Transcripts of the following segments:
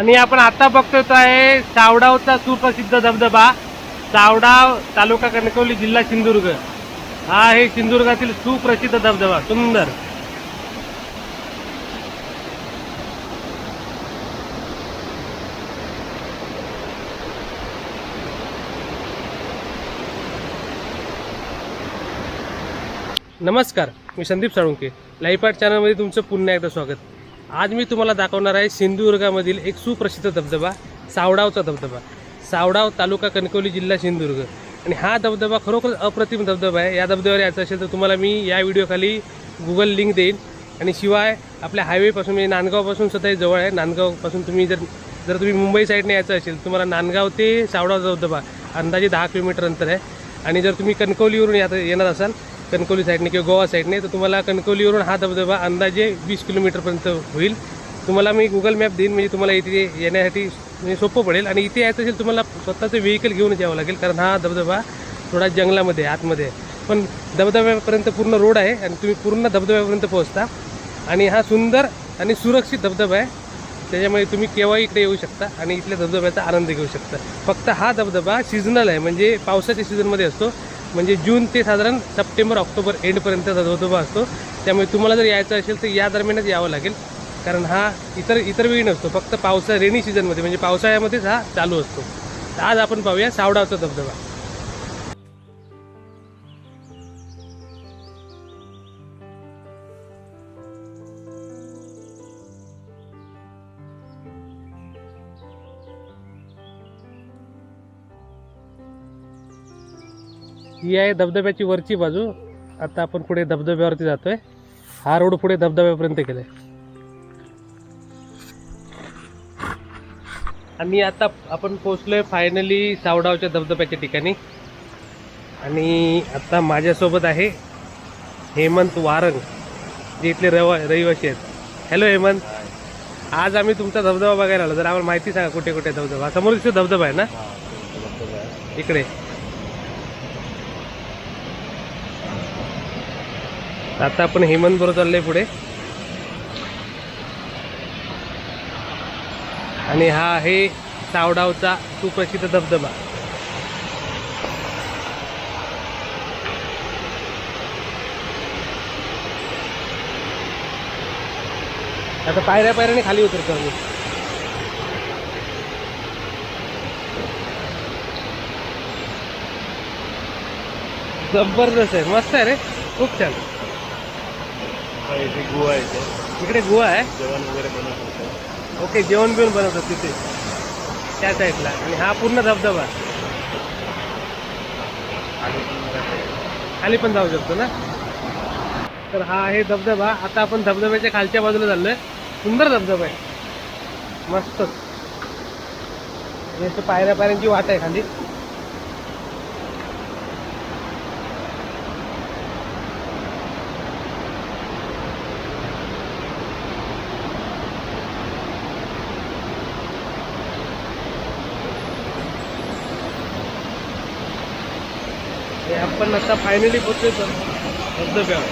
आणि आपण आता बघतोय तो आहे सावडावचा सुप्रसिद्ध धबधबा. सावडाव तालुका कणकवली जिल्हा सिंधुदुर्ग. हा हे सिंधुदुर्गातील सुप्रसिद्ध धबधबा. सुंदर. नमस्कार मी संदीप साळुंके. लाईफ आर्ट चॅनलमध्ये तुमचं पुन्हा एकदा स्वागत. आज मी तुम्हाला दाखवणार आहे सिंधुदुर्गामधील एक सुप्रसिद्ध धबधबा सावडावचा धबधबा. सावडाव तालुका कणकवली जिल्हा सिंधुदुर्ग. आणि हा धबधबा खरोखर अप्रतिम धबधबा आहे. या धबधब्यावर यायचं असेल तर तुम्हाला मी या व्हिडिओखाली गुगल लिंक देईन. आणि शिवाय आपल्या हायवेपासून म्हणजे नांदगावपासून सुद्धा हे जवळ आहे. नांदगावपासून तुम्ही जर जर तुम्ही मुंबई साईडने यायचं असेल तुम्हाला नांदगाव ते सावडाव धबधबा अंदाजे दहा किलोमीटर अंतर आहे. आणि जर तुम्ही कणकवलीवरून यात येणार असाल कणकवली साईडने किंवा गोवा साईडने तर तुम्हाला कणकवलीवरून हा धबधबा अंदाजे वीस किलोमीटरपर्यंत होईल. तुम्हाला मी गुगल मॅप देईन म्हणजे तुम्हाला इथे येण्यासाठी म्हणजे सोपं पडेल. आणि इथे यायचं असेल तुम्हाला स्वतःचं व्हेकल घेऊनच यावं लागेल कारण हा धबधबा थोडा जंगलामध्ये आतमध्ये आहे. पण धबधब्यापर्यंत पूर्ण रोड आहे आणि तुम्ही पूर्ण धबधब्यापर्यंत पोहोचता. आणि हा सुंदर आणि सुरक्षित धबधबा आहे. त्याच्यामुळे तुम्ही केव्हाही इकडे येऊ शकता आणि इथल्या धबधब्याचा आनंद घेऊ शकता. फक्त हा धबधबा सीझनल आहे म्हणजे पावसाच्या सीझनमध्ये असतो. म्हणजे जून ते साधारण सप्टेंबर ऑक्टोबर एंडपर्यंत धबधबा असतो. त्यामुळे तुम्हाला जर यायचं असेल तर या दरम्यानच यावं लागेल. कारण हा इतर इतर वेळी नसतो. फक्त पावसा रेनी सीझनमध्ये म्हणजे पावसाळ्यामध्येच हा चालू असतो. आज आपण पाहूया सावडावचा धबधबा. ही आहे धबधब्याची वरची बाजू. आता आपण पुढे धबधब्यावरती जातोय. हा रोड पुढे धबधब्यापर्यंत गेलाय. आणि आता आपण पोचलोय फायनली सावडावच्या धबधब्याच्या ठिकाणी. आणि आता माझ्यासोबत आहे हेमंत वारंग जे इथले रवा रहिवासी आहेत. हॅलो हेमंत. आज आम्ही तुमचा धबधबा बघायला आलो. जर आम्हाला माहिती सांगा कुठे कुठे धबधबा. समोर दिसतो धबधबा आहे ना? इकडे. आता आपण हेमंत बरोबर चालले पुढे. आणि हा आहे सावडावचा सुप्रसिद्ध धबधबा. आता पायऱ्या पायऱ्याने खाली उतरतो आम्ही. जबरदस्त आहे. मस्त आहे रे. खूप छान. इथे गुहा आहे. इकडे गुहा आहे? जेवण वगैरे बनवत होतं. ओके जेवण बिवण बनवतात तिथे. त्या साईडला आणि हा पूर्ण धबधबा. खाली पण जाऊ शकतो ना? तर हा आहे धबधबा. आता आपण धबधब्याच्या खालच्या बाजूला चाललोय. सुंदर धबधबा आहे. मस्त. याचं पायऱ्या पायऱ्यांची वाट आहे खाली हे आपण आता फायनली पोहोचतोय सर धबधब्यावर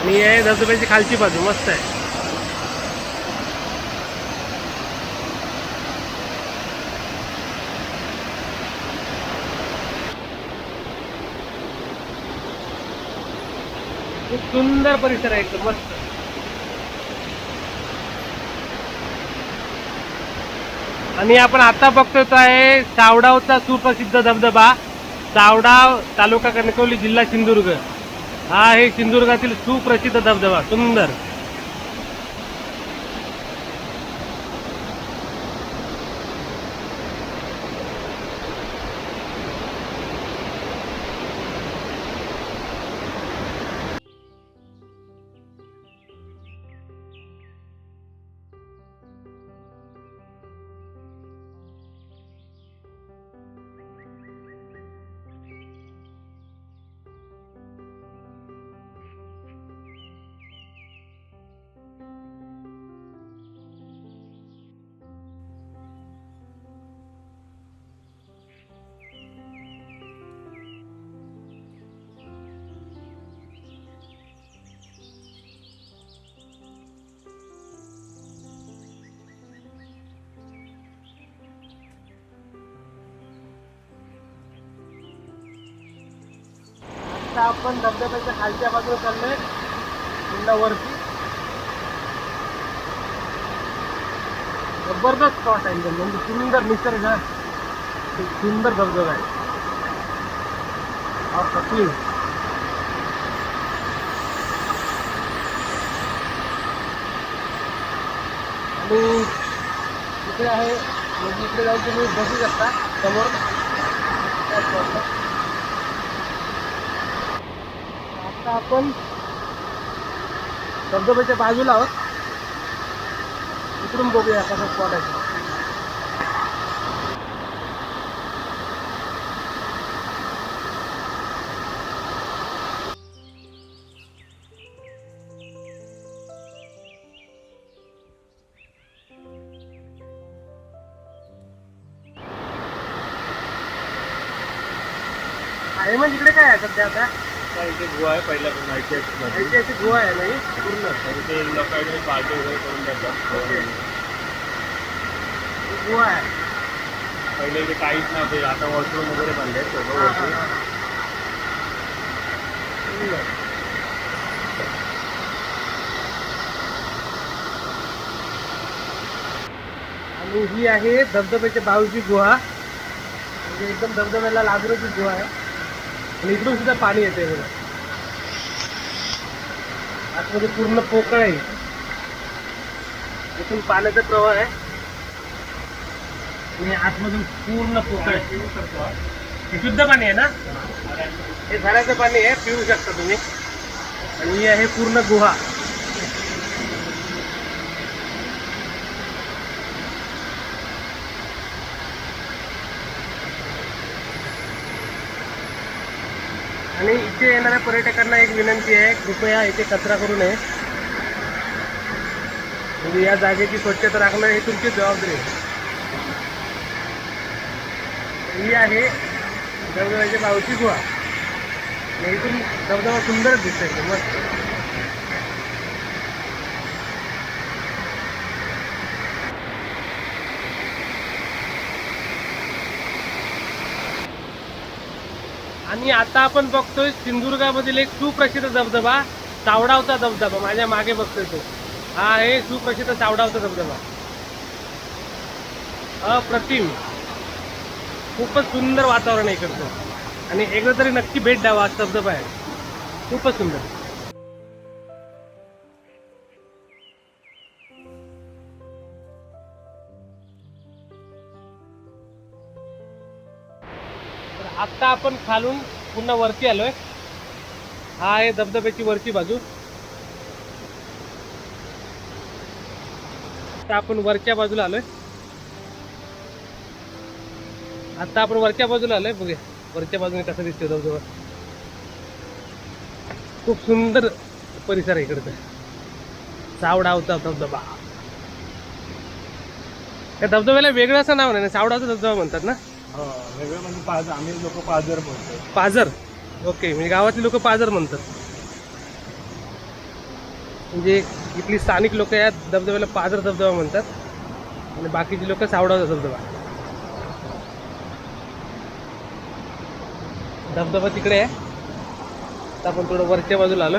आणि हे आहे धबधब्याची खालची बाजू मस्त आहे. खूप सुंदर परिसर आहे एकदम मस्त. आणि आपण आता बघतोय तो आहे सावडावचा सुप्रसिद्ध धबधबा. सावडाव तालुका कणकवली जिल्हा सिंधुदुर्ग. हा आहे सिंधुदुर्गातील सुप्रसिद्ध धबधबा सुंदर. आता आपण धबधब्याच्या खालच्या बाजूला चाललोय. पुन्हा वरती. जबरदस्त स्पॉट आहे एकदम. म्हणजे सुंदर निसर्ग. आहे सुंदर धबधबा आहे. अप्रतिम आणि इकडे आहे. म्हणजे इकडे जाऊन तुम्ही बसू शकता समोर. आता आपण धबधब्याच्या बाजूला आहोत. इकडून बघूया कसा स्पॉट आहे. आहे मग इकडे काय आहे सध्या आता? इथे गुहा आहे ऐतिहासिकमध्ये ऐतिहासिक गुहा आहे नाही पूर्ण. ते लोकांनी पार्टी वगैरे करून जातात. गुहा आहे. पहिले इथे काहीच नव्हते आता वॉशरूम वगैरे आहेत. सुंदर. आणि ही आहे धबधब्याच्या बाजूची गुहा. म्हणजे एकदम धबधब्याला लागूनची गुहा आहे. आणि इकडून सुद्धा पाणी येते बघा. आतमध्ये पूर्ण पोकळ आहे. इथून पाण्याचा प्रवाह आहे. आणि आतमधून पूर्ण पोकळ आहे. हे शुद्ध पाणी आहे ना? हे झाडाचं पाणी आहे पिऊ शकता तुम्ही. आणि हे आहे पूर्ण गुहा. आणि इथे येणाऱ्या पर्यटकांना एक विनंती आहे कृपया इथे कचरा करू नये. म्हणजे या जागेची स्वच्छता राखणं ही तुमची जबाबदारी आहे. ही आहे धबधब्याच्या गावची गुहा. इथून धबधबा सुंदरच दिसतोय मस्त. आणि आता आपण बघतोय सिंधुदुर्गामधील एक सुप्रसिद्ध धबधबा चावडावचा धबधबा. माझ्या मागे बघतोय तो. हा आहे सुप्रसिद्ध चावडावचा धबधबा. अप्रतिम. खूपच सुंदर वातावरण आहे इकडचं. आणि एकदा तरी नक्की भेट द्यावा धबधबा आहे. खूपच सुंदर. आत्ता आपण खालून पुन्हा वरती आलोय. हा आहे धबधब्याची वरची बाजू. आता आपण वरच्या बाजूला आलोय. आता आपण वरच्या बाजूला आलोय. बघूया वरच्या बाजूने कसं दिसतोय धबधबा. खूप सुंदर परिसर आहे इकडचा. सावडावचा धबधबा. या धबधब्याला वेगळं असं नाव नाही ना धबधबा म्हणतात ना. वेगळं म्हणजे पाज आम्ही लोक पाजर बोलतो पाझर ओके म्हणजे गावातली लोक पाझर म्हणतात. म्हणजे इथली स्थानिक लोक या धबधब्याला पाझर धबधबा म्हणतात. आणि बाकीची लोक सावडाचा धबधबा. धबधबा तिकडे आहे. आता आपण थोडं वरच्या बाजूला आलो.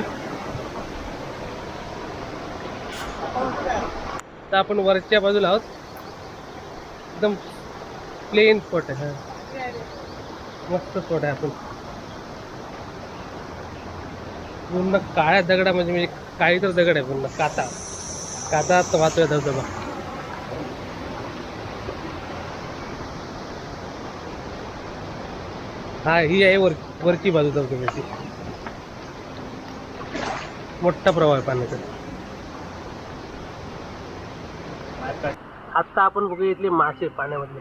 आता आपण वरच्या बाजूला आहोत. एकदम प्लेन स्पॉट आहे मस्त स्पॉट आहे आपण. पूर्ण काळ्या दगडा म्हणजे, म्हणजे काळी तर दगड आहे पूर्ण काता. काता तर वाहतोय धबधबा. हा ही आहे वर वरची बाजू धबधब्याची मोठा प्रवाह आहे पाण्याचा. आता आपण बघूया इथले मासे पाण्यामधले.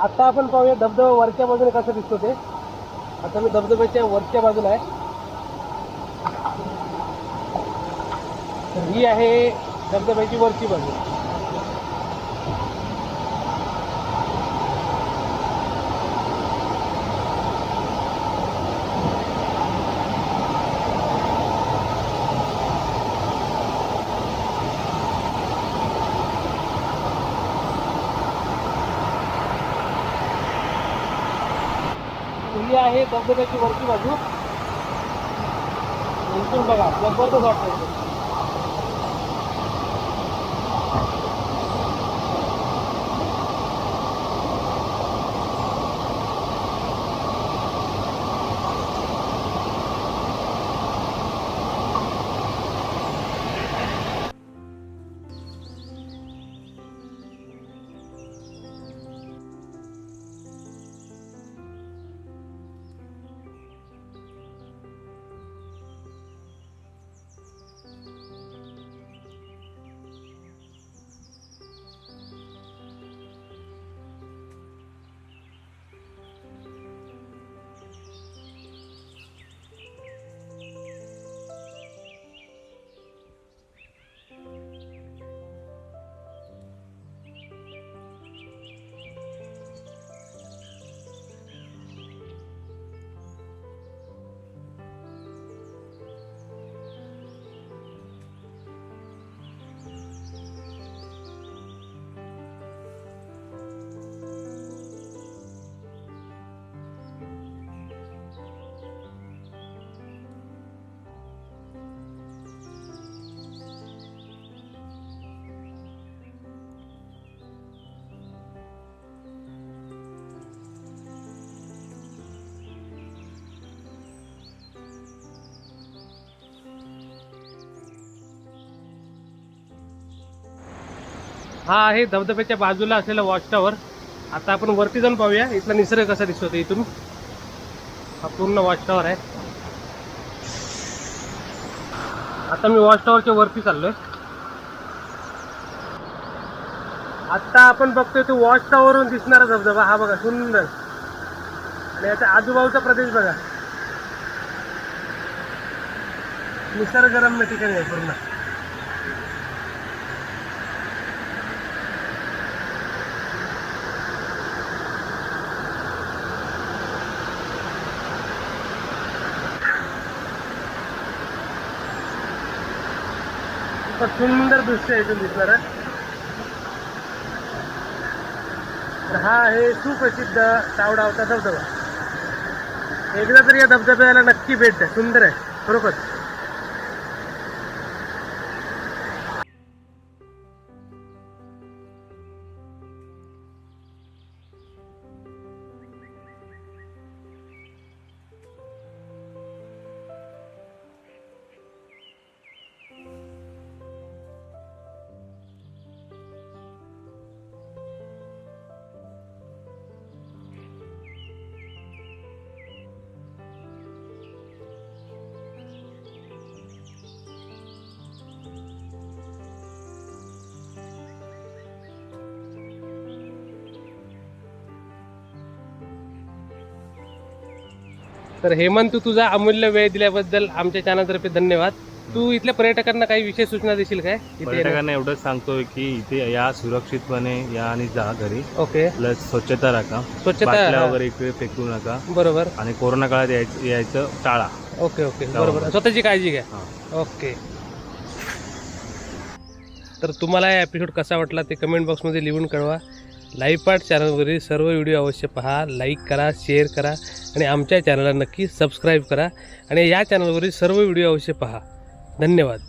आता आपण पाहूया धबधबा वरच्या बाजूने कसं दिसतो ते. आता मी धबधब्याच्या वरच्या बाजूला आहे. ही आहे धबधब्याची वरची बाजू ही आहे धबधब्याची वरची बाजू. इथून बघा जबरदस्त वाटतं हा आहे धबधब्याच्या बाजूला असलेला वॉच टॉवर आता आपण वरती जाऊन पाहूया. इथला निसर्ग कसा दिसतो इथून. हा पूर्ण वॉच टॉवर आहे. आता मी वॉच टॉवरच्या वरती चाललोय. आता आपण बघतोय तो वॉच टॉवरवरून दिसणारा धबधबा. हा बघा सुंदर. आणि याचा आजूबाजूचा प्रदेश बघा. निसर्गरम्य ठिकाणी आहे पूर्ण. खूपच सुंदर दृश्य आहे इथून दिसणार. तर हा आहे सुप्रसिद्ध तावडावचा धबधबा. एकदा तरी या धबधब्याला नक्की भेट द्या. सुंदर आहे. खरोखर. तर हेमंत तू तुझा अमूल्य वेळ दिल्याबद्दल आमच्या चॅनलतर्फे धन्यवाद. तू इथल्या पर्यटकांना काही विशेष सूचना देशील काय? पर्यटकांना एवढंच सांगतोय की इथे या सुरक्षितपणे या आणि जा घरी. ओके. प्लस स्वच्छता राखा. स्वच्छता. वगैरे इकडे फेकू नका. बरोबर. आणि कोरोना काळात यायचं यायचं टाळा. Okay okay. बरोबर. स्वतःची काळजी घ्या. ओके. तर तुम्हाला हा एपिसोड कसा वाटला ते कमेंट बॉक्समध्ये लिहून कळवा. लाईव्ह पार्ट चॅनलवरील सर्व व्हिडिओ अवश्य पहा लाईक करा शेअर करा आणि आमच्या चॅनलला नक्की सबस्क्राईब करा आणि या चॅनलवरील सर्व व्हिडिओ अवश्य पहा. धन्यवाद.